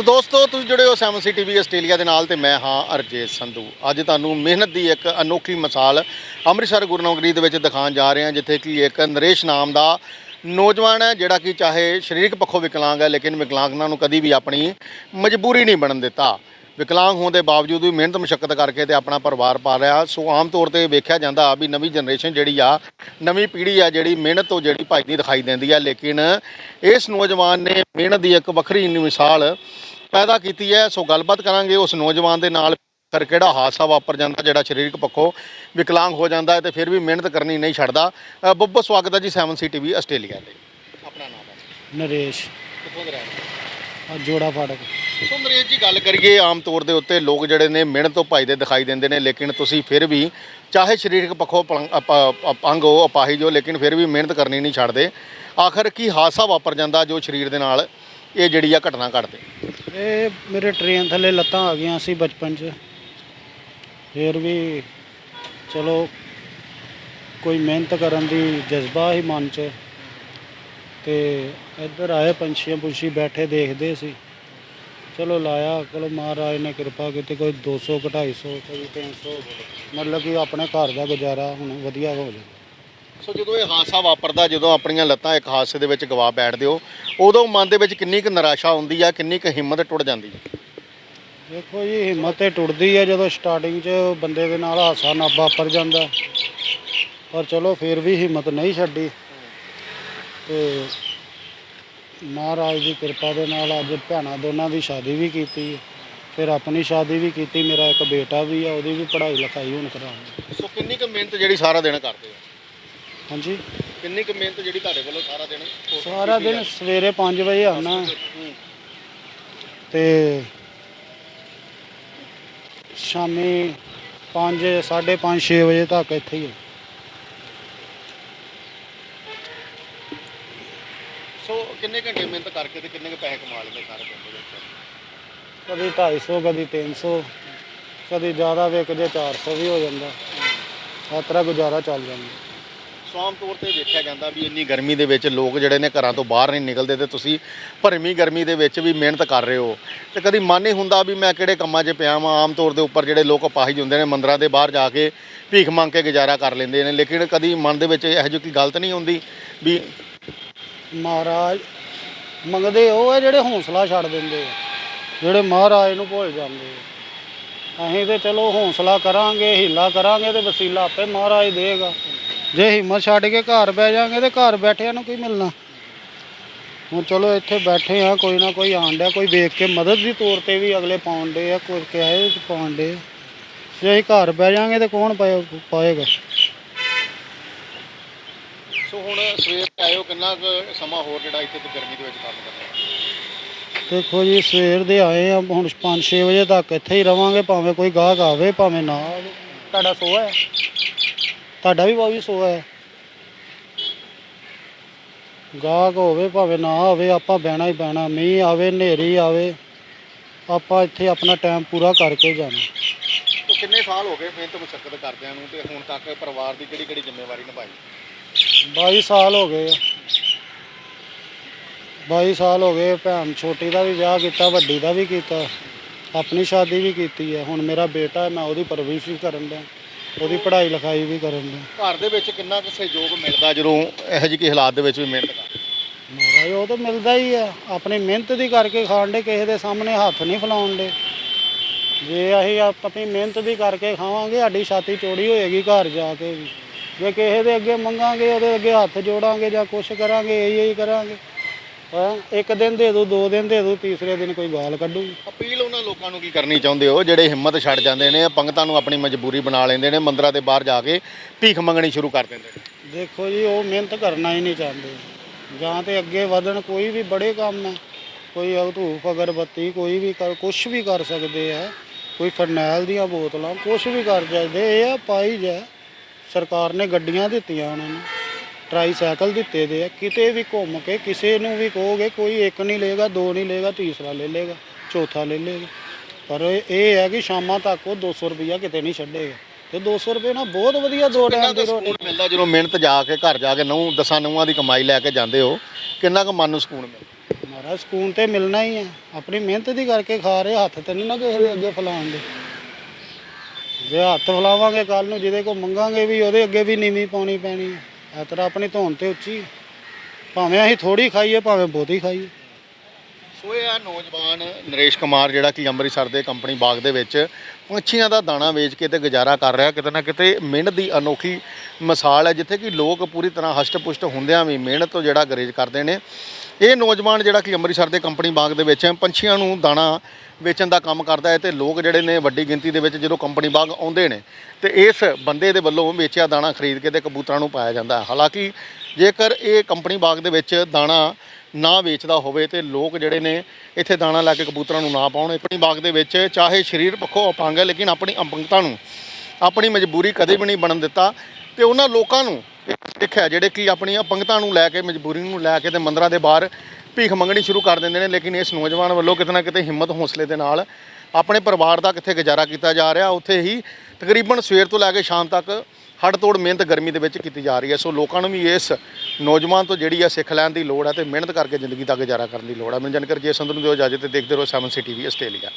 ਸੋ ਦੋਸਤੋ, ਤੁਸੀਂ ਜੁੜੇ ਹੋ ਸੈਵਨ ਸੀ ਟੀਵੀ ਆਸਟ੍ਰੇਲੀਆ ਦੇ ਨਾਲ ਤੇ ਮੈਂ ਹਾਂ ਅਰਜੇ ਸੰਧੂ। ਅੱਜ ਤੁਹਾਨੂੰ ਮਿਹਨਤ ਦੀ ਇੱਕ ਅਨੋਖੀ ਮਿਸਾਲ ਅੰਮ੍ਰਿਤਸਰ ਗੁਰਨਗਰੀ ਦੇ ਵਿੱਚ ਦਿਖਾਉਣ ਜਾ ਰਹੇ ਹਾਂ, ਜਿੱਥੇ ਕਿ ਇੱਕ ਨਰੇਸ਼ ਨਾਮ ਦਾ ਨੌਜਵਾਨ ਹੈ, ਜਿਹੜਾ ਕਿ ਚਾਹੇ ਸਰੀਰਕ ਪੱਖੋਂ ਵਿਕਲਾਂਗ ਹੈ, ਲੇਕਿਨ ਵਿਕਲਾਂਗਤਾ ਨੂੰ ਕਦੀ ਵੀ ਆਪਣੀ ਮਜਬੂਰੀ ਨਹੀਂ ਬਣਨ ਦਿੱਤਾ। ਵਿਕਲਾਂਗ ਹੋਣ ਦੇ ਬਾਵਜੂਦ ਵੀ ਮਿਹਨਤ ਮੁਸ਼ਕਲ ਕਰਕੇ ਤੇ ਆਪਣਾ ਪਰਿਵਾਰ ਪਾਲ ਰਿਹਾ। ਸੋ ਆਮ ਤੌਰ ਤੇ ਵੇਖਿਆ ਜਾਂਦਾ ਵੀ ਨਵੀਂ ਜਨਰੇਸ਼ਨ ਜਿਹੜੀ ਆ ਨਵੀਂ ਪੀੜ੍ਹੀ ਆ ਜਿਹੜੀ ਮਿਹਨਤ ਤੋਂ ਜਿਹੜੀ ਭੱਜਦੀ ਦਿਖਾਈ ਦਿੰਦੀ ਆ ਲੇਕਿਨ ਇਸ ਨੌਜਵਾਨ ਨੇ ਮਿਹਨਤ ਦੀ ਇੱਕ ਵੱਖਰੀ ਮਿਸਾਲ ਪੈਦਾ ਕੀਤੀ ਹੈ। ਸੋ ਗੱਲਬਾਤ ਕਰਾਂਗੇ ਉਸ ਨੌਜਵਾਨ ਦੇ ਨਾਲ ਫਿਰ ਕਿਹੜਾ ਹਾਦਸਾ ਵਾਪਰ ਜਾਂਦਾ ਜਿਹੜਾ ਸਰੀਰਕ ਪੱਖੋਂ ਵਿਕਲਾਂਗ ਹੋ ਜਾਂਦਾ ਹੈ ਤੇ ਫਿਰ ਵੀ ਮਿਹਨਤ ਕਰਨੀ ਨਹੀਂ ਛੱਡਦਾ। ਬਹੁਤ ਸਵਾਗਤ ਹੈ ਜੀ 7 ਸੀ ਟੀਵੀ ਆਸਟ੍ਰੇਲੀਆ ਦੇ ਆਪਣਾ ਨਾਮ ਹੈ ਨਰੇਸ਼। ਕਿੱਥੋਂ ਦੇ ਰਹਿਣ ਜੋੜਾ ਫਾੜਕ ਸੋ ਜੀ ਗੱਲ ਕਰੀਏ ਆਮ ਤੌਰ ਦੇ ਉੱਤੇ ਲੋਕ ਜਿਹੜੇ ਨੇ ਮਿਹਨਤ ਤੋਂ ਭੱਜਦੇ ਦਿਖਾਈ ਦਿੰਦੇ ਨੇ ਲੇਕਿਨ ਤੁਸੀਂ ਫਿਰ ਵੀ ਚਾਹੇ ਸਰੀਰਕ ਪੱਖੋਂ ਅਪ- ਅਪੰਗ ਹੋ ਅਪਾਹਿਜ ਹੋ ਲੇਕਿਨ ਫਿਰ ਵੀ ਮਿਹਨਤ ਕਰਨੀ ਨਹੀਂ ਛੱਡਦੇ। ਆਖਰ ਕੀ ਹਾਦਸਾ ਵਾਪਰ ਜਾਂਦਾ ਜੋ ਸਰੀਰ ਦੇ ਨਾਲ ਇਹ ਜਿਹੜੀ ਆ ਘਟਨਾ ਘਟਦੇ? ਇਹ ਮੇਰੇ ਟ੍ਰੇਨ ਥੱਲੇ ਲੱਤਾਂ ਆ ਗਈਆਂ ਸੀ ਬਚਪਨ 'ਚ। ਫਿਰ ਵੀ ਚਲੋ ਕੋਈ ਮਿਹਨਤ ਕਰਨ ਦੀ ਜਜ਼ਬਾ ਹੀ ਮਨ 'ਚ। ਤੇ ਇੱਧਰ ਆਏ ਪੰਛੀਆਂ ਪੁੰਛੀ ਬੈਠੇ ਦੇਖਦੇ ਸੀ। ਚਲੋ ਲਾਇਆ ਚਲੋ ਮਹਾਰਾਜ ਨੇ ਕਿਰਪਾ ਕੀਤੀ ਕੋਈ 200 250 ਕੋਈ 300 ਮਤਲਬ ਕਿ ਆਪਣੇ ਘਰ ਦਾ ਗੁਜ਼ਾਰਾ ਹੁਣ ਵਧੀਆ ਹੋ ਜਾਂਦਾ ਸੋ ਜਦੋਂ ਇਹ ਹਾਦਸਾ ਵਾਪਰਦਾ ਜਦੋਂ ਆਪਣੀਆਂ ਲੱਤਾਂ ਇੱਕ ਹਾਦਸੇ ਦੇ ਵਿੱਚ ਗਵਾ ਬੈਠਦੇ ਹੋ ਉਦੋਂ ਮਨ ਦੇ ਵਿੱਚ ਕਿੰਨੀ ਕੁ ਨਿਰਾਸ਼ਾ ਹੁੰਦੀ ਆ ਕਿੰਨੀ ਕੁ ਹਿੰਮਤ ਟੁੱਟ ਜਾਂਦੀ ਹੈ ਦੇਖੋ ਜੀ ਹਿੰਮਤ ਤੇ ਟੁੱਟਦੀ ਹੈ ਜਦੋਂ ਸਟਾਰਟਿੰਗ 'ਚ ਬੰਦੇ ਦੇ ਨਾਲ ਹਾਸਾ ਨਾ ਵਾਪਰ ਜਾਂਦਾ। ਪਰ ਚਲੋ ਫਿਰ ਵੀ ਹਿੰਮਤ ਨਹੀਂ ਛੱਡੀ। ਤੇ ਮਹਾਰਾਜ ਦੀ ਕਿਰਪਾ ਦੇ ਨਾਲ ਅੱਜ ਭੈਣਾਂ ਦੋਨਾਂ ਦੀ ਸ਼ਾਦੀ ਵੀ ਕੀਤੀ ਫਿਰ ਆਪਣੀ ਸ਼ਾਦੀ ਵੀ ਕੀਤੀ ਮੇਰਾ ਇੱਕ ਬੇਟਾ ਵੀ ਆ ਉਹਦੀ ਵੀ ਪੜ੍ਹਾਈ ਲਿਖਾਈ ਹੁਣ ਕਰਾਉਂਗਾ ਸੋ ਕਿੰਨੀ ਕੁ ਮਿਹਨਤ ਜਿਹੜੀ ਸਾਰਾ ਦਿਨ ਕਰਦੇ ਹੋ? ਹਾਂਜੀ? ਕਿੰਨੀ ਕੁ ਮਿਹਨਤ ਜਿਹੜੀ ਤੁਹਾਡੇ ਵੱਲੋਂ ਸਾਰਾ ਦਿਨ ਸਾਰਾ ਦਿਨ ਸਵੇਰੇ 5 ਵਜੇ ਆਉਣਾ। ਹੂੰ। ਤੇ ਸ਼ਾਮੀ 5 5:30 6 ਵਜੇ ਤੱਕ ਇੱਥੇ ਹੀ ਹਾਂ। ਸੋ ਕਿੰਨੇ ਘੰਟੇ ਮਿਹਨਤ ਕਰਕੇ ਤੇ ਕਿੰਨੇ ਕੁ ਪੈਸੇ ਕਮਾ ਲੈਂਦੇ ਸਾਰੇ ਪਿੰਡ ਦੇ ਵਿੱਚ? ਕਦੀ 250 ਕਦੀ 300 ਕਦੀ ਜ਼ਿਆਦਾ ਵਿਕ ਜੇ 400 ਵੀ ਹੋ ਜਾਂਦਾ। ਇਸ ਤਰ੍ਹਾਂ ਗੁਜ਼ਾਰਾ ਚੱਲ ਜਾਂਦਾ। ਸੋ ਆਮ ਤੌਰ ਤੇ ਵੇਖਿਆ ਜਾਂਦਾ ਵੀ ਇੰਨੀ ਗਰਮੀ ਦੇ ਵਿੱਚ ਲੋਕ ਜਿਹੜੇ ਨੇ ਘਰਾਂ ਤੋਂ ਬਾਹਰ ਨਹੀਂ ਨਿਕਲਦੇ ਤੇ ਤੁਸੀਂ ਭਰਮੀ ਗਰਮੀ ਦੇ ਵਿੱਚ ਵੀ ਮਿਹਨਤ ਕਰ ਰਹੇ ਹੋ। ਤੇ ਕਦੀ ਮਨ ਨਹੀਂ ਹੁੰਦਾ ਵੀ ਮੈਂ ਕਿਹੜੇ ਕੰਮਾਂ 'ਚ ਪਿਆ ਵਾਂ ਆਮ ਤੌਰ ਦੇ ਉੱਪਰ ਜਿਹੜੇ ਲੋਕ ਅਪਾਹਿਜ ਹੁੰਦੇ ਨੇ ਮੰਦਰਾਂ ਦੇ ਬਾਹਰ ਜਾ ਕੇ ਭੀਖ ਮੰਗ ਕੇ ਗੁਜ਼ਾਰਾ ਕਰ ਲੈਂਦੇ ਨੇ। ਲੇਕਿਨ ਕਦੀ ਮਨ ਦੇ ਵਿੱਚ ਇਹੋ ਜਿਹੀ ਕੋਈ ਗਲਤ ਨਹੀਂ ਹੁੰਦੀ ਵੀ ਮਹਾਰਾਜ, ਮੰਗਦੇ ਉਹ ਹੈ ਜਿਹੜੇ ਹੌਸਲਾ ਛੱਡ ਦਿੰਦੇ ਆ, ਜਿਹੜੇ ਮਹਾਰਾਜ ਨੂੰ ਭੁੱਲ ਜਾਂਦੇ ਆ। ਅਸੀਂ ਤੇ ਚਲੋ ਹੌਸਲਾ ਕਰਾਂਗੇ, ਹੀਲਾ ਕਰਾਂਗੇ ਤੇ ਵਸੀਲਾ ਆਪੇ ਮਹਾਰਾਜ ਦੇਗਾ। ਜੇ ਹਿੰਮਤ ਛੱਡ ਕੇ ਘਰ ਬਹਿ ਜਾਾਂਗੇ ਤੇ ਘਰ ਬੈਠਿਆਂ ਨੂੰ ਕੀ ਮਿਲਣਾ? ਹੁਣ ਚਲੋ ਇੱਥੇ ਬੈਠੇ ਆ, ਕੋਈ ਨਾ ਕੋਈ ਆਣ ਡਿਆ ਕੋਈ ਵੇਖ ਕੇ ਮਦਦ ਦੀ ਤੌਰ ਤੇ ਵੀ ਅਗਲੇ ਪਾਉਣ ਡੇ ਆ, ਕੋਈ ਕਹੇ ਪਾਉਣ ਡੇ ਜੇ ਅਸੀਂ ਘਰ ਬਹਿ ਜਾਾਂਗੇ ਤੇ ਕੌਣ ਪਾਏਗਾ? ਸੋ ਹੁਣ ਸਵੇਰ ਆਇਓ ਕਿੰਨਾ ਕੁ ਸਮਾਂ ਹੋਰ ਜਿਹੜਾ ਇੱਥੇ ਤੇ ਗਰਮੀ ਦੇ ਵਿੱਚ ਕੰਮ ਕਰਨਾ ਦੇਖੋ ਜੀ ਸਵੇਰ ਦੇ ਆਏ ਆ ਹੁਣ 5-6 ਵਜੇ ਤੱਕ ਇੱਥੇ ਹੀ ਰਵਾਂਗੇ ਭਾਵੇਂ ਕੋਈ ਗਾਹਕ ਆਵੇ ਭਾਵੇਂ ਨਾ ਆਵੇ। ਤੁਹਾਡਾ ਸੋਆ ਹੈ? ਤੁਹਾਡਾ ਵੀ ਬਾਬੀ ਸੋਆ ਹੈ। ਗਾਹਕ ਹੋਵੇ ਭਾਵੇਂ ਨਾ ਹੋਵੇ ਆਪਾਂ ਬਹਿਣਾ ਹੀ ਬਹਿਣਾ ਮੀਂਹ ਆਵੇ ਹਨੇਰੀ ਆਵੇ ਆਪਾਂ ਇੱਥੇ ਆਪਣਾ ਟਾਈਮ ਪੂਰਾ ਕਰਕੇ ਜਾਣਾ। ਕਿੰਨੇ ਸਾਲ ਹੋ ਗਏ ਮਿਹਨਤ ਮੁਸ਼ਕਲ ਕਰਦਿਆਂ ਨੂੰ ਤੇ ਹੁਣ ਤੱਕ ਪਰਿਵਾਰ ਦੀ ਕਿਹੜੀ ਕਿਹੜੀ ਜ਼ਿੰਮੇਵਾਰੀ ਨਿਭਾਈ? 22 ਸਾਲ ਹੋ ਗਏ ਆ। 22 ਸਾਲ ਹੋ ਗਏ ਭੈਣ ਛੋਟੀ ਦਾ ਵੀ ਵਿਆਹ ਕੀਤਾ ਵੱਡੀ ਦਾ ਵੀ ਕੀਤਾ ਆਪਣੀ ਸ਼ਾਦੀ ਵੀ ਕੀਤੀ ਹੈ ਹੁਣ ਮੇਰਾ ਬੇਟਾ ਹੈ ਮੈਂ ਉਹਦੀ ਪਰਵਰਿਸ਼ ਵੀ ਕਰਨ ਦਾ ਉਹਦੀ ਪੜ੍ਹਾਈ ਲਿਖਾਈ ਵੀ ਕਰਨ ਦਾ ਘਰ ਦੇ ਵਿੱਚ ਕਿੰਨਾ ਕੁ ਸਹਿਯੋਗ ਮਿਲਦਾ ਜਦੋਂ ਇਹੋ ਜਿਹੇ ਹਾਲਾਤ ਦੇ ਵਿੱਚ ਵੀ ਮਿਹਨਤ ਕਰ ਮਹਾਰਾਜ ਉਹ ਤਾਂ ਮਿਲਦਾ ਹੀ ਆ। ਆਪਣੀ ਮਿਹਨਤ ਦੀ ਕਰਕੇ ਖਾਣ ਦੇ ਕਿਸੇ ਦੇ ਸਾਹਮਣੇ ਹੱਥ ਨਹੀਂ ਫਲਾਉਣ ਦੇ ਜੇ ਅਸੀਂ ਆਪ- ਆਪਣੀ ਮਿਹਨਤ ਦੀ ਕਰਕੇ ਖਾਵਾਂਗੇ ਸਾਡੀ ਛਾਤੀ ਚੋੜੀ ਹੋਏਗੀ ਘਰ ਜਾ ਕੇ ਵੀ। ਜੇ ਕਿਸੇ ਦੇ ਅੱਗੇ ਮੰਗਾਂਗੇ ਉਹਦੇ ਅੱਗੇ ਹੱਥ ਜੋੜਾਂਗੇ ਜਾਂ ਕੁਛ ਕਰਾਂਗੇ ਇਹੀ ਇਹੀ ਕਰਾਂਗੇ। ਹਾਂ? ਇੱਕ ਦਿਨ ਦੇ ਦੂ ਦੋ ਦਿਨ ਦੇ ਦੂ ਤੀਸਰੇ ਦਿਨ ਕੋਈ ਗਾਲ ਕੱਢੂ ਅਪੀਲ ਉਹਨਾਂ ਲੋਕਾਂ ਨੂੰ ਕੀ ਕਰਨੀ ਚਾਹੁੰਦੇ ਹੋ? ਜਿਹੜੇ ਹਿੰਮਤ ਛੱਡ ਜਾਂਦੇ ਨੇ ਪੰਗਤਾਂ ਨੂੰ ਆਪਣੀ ਮਜਬੂਰੀ ਬਣਾ ਲੈਂਦੇ ਨੇ ਮੰਦਰਾਂ ਦੇ ਬਾਹਰ ਜਾ ਕੇ ਭੀਖ ਮੰਗਣੀ ਸ਼ੁਰੂ ਕਰ ਦਿੰਦੇ ਨੇ। ਦੇਖੋ ਜੀ ਉਹ ਮਿਹਨਤ ਕਰਨਾ ਹੀ ਨਹੀਂ ਚਾਹੁੰਦੇ। ਜਾਂ ਤੇ ਅੱਗੇ ਵਧਣ ਕੋਈ ਵੀ ਬੜੇ ਕੰਮ ਹੈ ਕੋਈ ਧੂਫ ਅਗਰਬੱਤੀ ਕੋਈ ਵੀ ਕਰ ਕੁਝ ਵੀ ਕਰ ਸਕਦੇ ਆ। ਕੋਈ ਫਰਨੈਲ ਦੀਆਂ ਬੋਤਲਾਂ ਕੁਝ ਵੀ ਕਰ ਜਾਂਦੇ ਇਹ ਆ ਪਾਈ ਜਾ ਸਰਕਾਰ ਨੇ ਗੱਡੀਆਂ ਦਿੱਤੀਆਂ ਉਹਨਾਂ ਨੂੰ ਟਰਾਈਸਾਈਕਲ ਦਿੱਤੇ ਦੇ ਆ ਕਿਤੇ ਵੀ ਘੁੰਮ ਕੇ ਕਿਸੇ ਨੂੰ ਵੀ ਕਹੋਗੇ ਕੋਈ ਇੱਕ ਨਹੀਂ ਲੇਗਾ ਦੋ ਨਹੀਂ ਲੇਗਾ ਤੀਸਰਾ ਲੈ ਲੇਗਾ ਚੌਥਾ ਲੈ ਲੇਗਾ ਪਰ ਇਹ ਹੈ ਕਿ ਸ਼ਾਮਾਂ ਤੱਕ ਉਹ 200 ਰੁਪਈਆ ਕਿਤੇ ਨਹੀਂ ਛੱਡੇਗਾ। ਤੇ 200 ਰੁਪਏ ਨਾਲ ਬਹੁਤ ਵਧੀਆ ਦੋ ਟਾਈਮ ਦੀ ਰੋਟੀ। ਮਿਲਦਾ ਜਦੋਂ ਮਿਹਨਤ ਜਾ ਕੇ ਘਰ ਜਾ ਕੇ ਨੌ ਦਸਾਂ ਨੌਆਂ ਦੀ ਕਮਾਈ ਲੈ ਕੇ ਜਾਂਦੇ ਹੋ ਕਿੰਨਾ ਕੁ ਮਨ ਨੂੰ ਸਕੂਨ ਮਿਲਦਾ? ਸਾਰਾ ਸਕੂਨ ਤੇ ਮਿਲਣਾ ਹੀ ਹੈ। ਆਪਣੀ ਮਿਹਨਤ ਦੀ ਕਰਕੇ ਖਾ ਰਹੇ ਹੱਥ ਤੇ ਨਹੀਂ ਨਾ ਕਿਸੇ ਦੇ ਅੱਗੇ ਫਲਾਉਣ ਦੇ। ਜੇ ਹੱਥ ਫਲਾਵਾਂਗੇ ਕੱਲ ਨੂੰ, ਜਿਹਦੇ ਕੋ ਮੰਗਾਂਗੇ ਵੀ, ਉਹਦੇ ਅੱਗੇ ਵੀ ਨੀਵੀਂ ਪਾਉਣੀ ਪੈਣੀ ਹੈ। ਇਸ ਆਪਣੀ ਧੌਣ ਤੇ ਉੱਚੀ। ਭਾਵੇਂ ਅਸੀਂ ਥੋੜੀ ਖਾਈਏ, ਭਾਵੇਂ ਬਹੁਤੀ ਖਾਈਏ। ਸੋ ਇਹ ਆ ਨੌਜਵਾਨ ਨਰੇਸ਼ ਕੁਮਾਰ, ਜਿਹੜਾ ਕਿ ਅੰਮ੍ਰਿਤਸਰ ਦੇ ਕੰਪਨੀ ਬਾਗ ਦੇ ਵਿੱਚ ਪੰਛੀਆਂ ਦਾ ਦਾਣਾ ਵੇਚ ਕੇ ਤੇ ਗੁਜ਼ਾਰਾ ਕਰ ਰਿਹਾ। ਕਿਤੇ ਨਾ ਕਿਤੇ ਮਿਹਨਤ ਦੀ ਅਨੋਖੀ ਮਿਸਾਲ ਹੈ, ਜਿੱਥੇ ਕਿ ਲੋਕ ਪੂਰੀ ਤਰ੍ਹਾਂ ਹਸ਼ਟ-ਪੁਸ਼ਟ ਹੁੰਦਿਆਂ ਵੀ ਮਿਹਨਤ ਤੋਂ ਜਿਹੜਾ ਗਰੇਜ ਕਰਦੇ ਨੇ। ਇਹ ਨੌਜਵਾਨ ਜਿਹੜਾ ਕਿ ਅੰਮ੍ਰਿਤਸਰ ਦੇ ਕੰਪਨੀ ਬਾਗ ਦੇ ਵਿੱਚ ਪੰਛੀਆਂ ਨੂੰ ਦਾਣਾ ਵੇਚਣ ਦਾ ਕੰਮ ਕਰਦਾ ਹੈ ਤੇ ਲੋਕ ਜਿਹੜੇ ਨੇ ਵੱਡੀ ਗਿਣਤੀ ਦੇ ਵਿੱਚ ਜਦੋਂ ਕੰਪਨੀ ਬਾਗ ਆਉਂਦੇ ਨੇ, ਤੇ ਇਸ ਬੰਦੇ ਦੇ ਵੱਲੋਂ ਵੇਚਿਆ ਦਾਣਾ ਖਰੀਦ ਕੇ ਤੇ ਕਬੂਤਰਾਂ ਨੂੰ ਪਾਇਆ ਜਾਂਦਾ ਹੈ। ਹਾਲਾਂਕਿ ਜੇਕਰ ਇਹ ਕੰਪਨੀ ਬਾਗ ਦੇ ਵਿੱਚ ਦਾਣਾ ਨਾ ਵੇਚਦਾ ਹੋਵੇ ਤੇ ਲੋਕ ਜਿਹੜੇ ਨੇ ਇੱਥੇ ਦਾਣਾ ਲਾ ਕੇ ਕਬੂਤਰਾਂ ਨੂੰ ਨਾ ਪਾਉਣ ਆਪਣੀ ਬਾਗ ਦੇ ਵਿੱਚ ਚਾਹੇ ਸਰੀਰ ਪੱਖੋਂ ਅਪੰਗ ਹੈ, ਲੇਕਿਨ ਆਪਣੀ ਅਪੰਗਤਾ ਨੂੰ, ਆਪਣੀ ਮਜਬੂਰੀ ਕਦੇ ਵੀ ਨਹੀਂ ਬਣਨ ਦਿੱਤਾ ਤੇ ਉਹਨਾਂ ਲੋਕਾਂ ਨੂੰ ਸਿੱਖ ਹੈ ਜਿਹੜੇ ਕਿ ਆਪਣੀਆਂ ਪੰਗਤਾਂ ਨੂੰ ਲੈ ਕੇ, ਮਜਬੂਰੀ ਨੂੰ ਲੈ ਕੇ ਤੇ ਮੰਦਰਾਂ ਦੇ ਬਾਹਰ ਭੀਖ ਮੰਗਣੀ ਸ਼ੁਰੂ ਕਰ ਦਿੰਦੇ ਨੇ, ਲੇਕਿਨ ਇਸ ਨੌਜਵਾਨ ਵੱਲੋਂ ਕਿਤੇ ਨਾ ਕਿਤੇ ਹਿੰਮਤ ਹੌਸਲੇ ਦੇ ਨਾਲ ਆਪਣੇ ਪਰਿਵਾਰ ਦਾ ਕਿੱਥੇ ਗੁਜ਼ਾਰਾ ਕੀਤਾ ਜਾ ਰਿਹਾ, ਉੱਥੇ ਹੀ ਤਕਰੀਬਨ ਸਵੇਰ ਤੋਂ ਲੈ ਕੇ ਸ਼ਾਮ ਤੱਕ ਹੱਡ ਤੋੜ ਮਿਹਨਤ ਗਰਮੀ ਦੇ ਵਿੱਚ ਕੀਤੀ ਜਾ ਰਹੀ ਹੈ। ਸੋ ਲੋਕਾਂ ਨੂੰ ਵੀ ਇਸ ਨੌਜਵਾਨ ਤੋਂ ਜਿਹੜੀ ਹੈ ਸਿੱਖ ਲੈਣ ਦੀ ਲੋੜ ਹੈ ਤੇ ਮਿਹਨਤ ਕਰਕੇ ਜ਼ਿੰਦਗੀ ਦਾ ਗੁਜ਼ਾਰਾ ਕਰਨ ਦੀ ਲੋੜ ਹੈ। ਮੈਨੂੰ ਜਾਣਕਾਰੀ ਜੇ ਸੰਧੂ ਨੂੰ ਦਿਓ, ਇਜਾਜ਼ਤ ਤੇ ਦੇਖਦੇ ਰਹੋ 7 ਸਿਟੀ ਵੀ ਆਸਟ੍ਰੇਲੀਆ।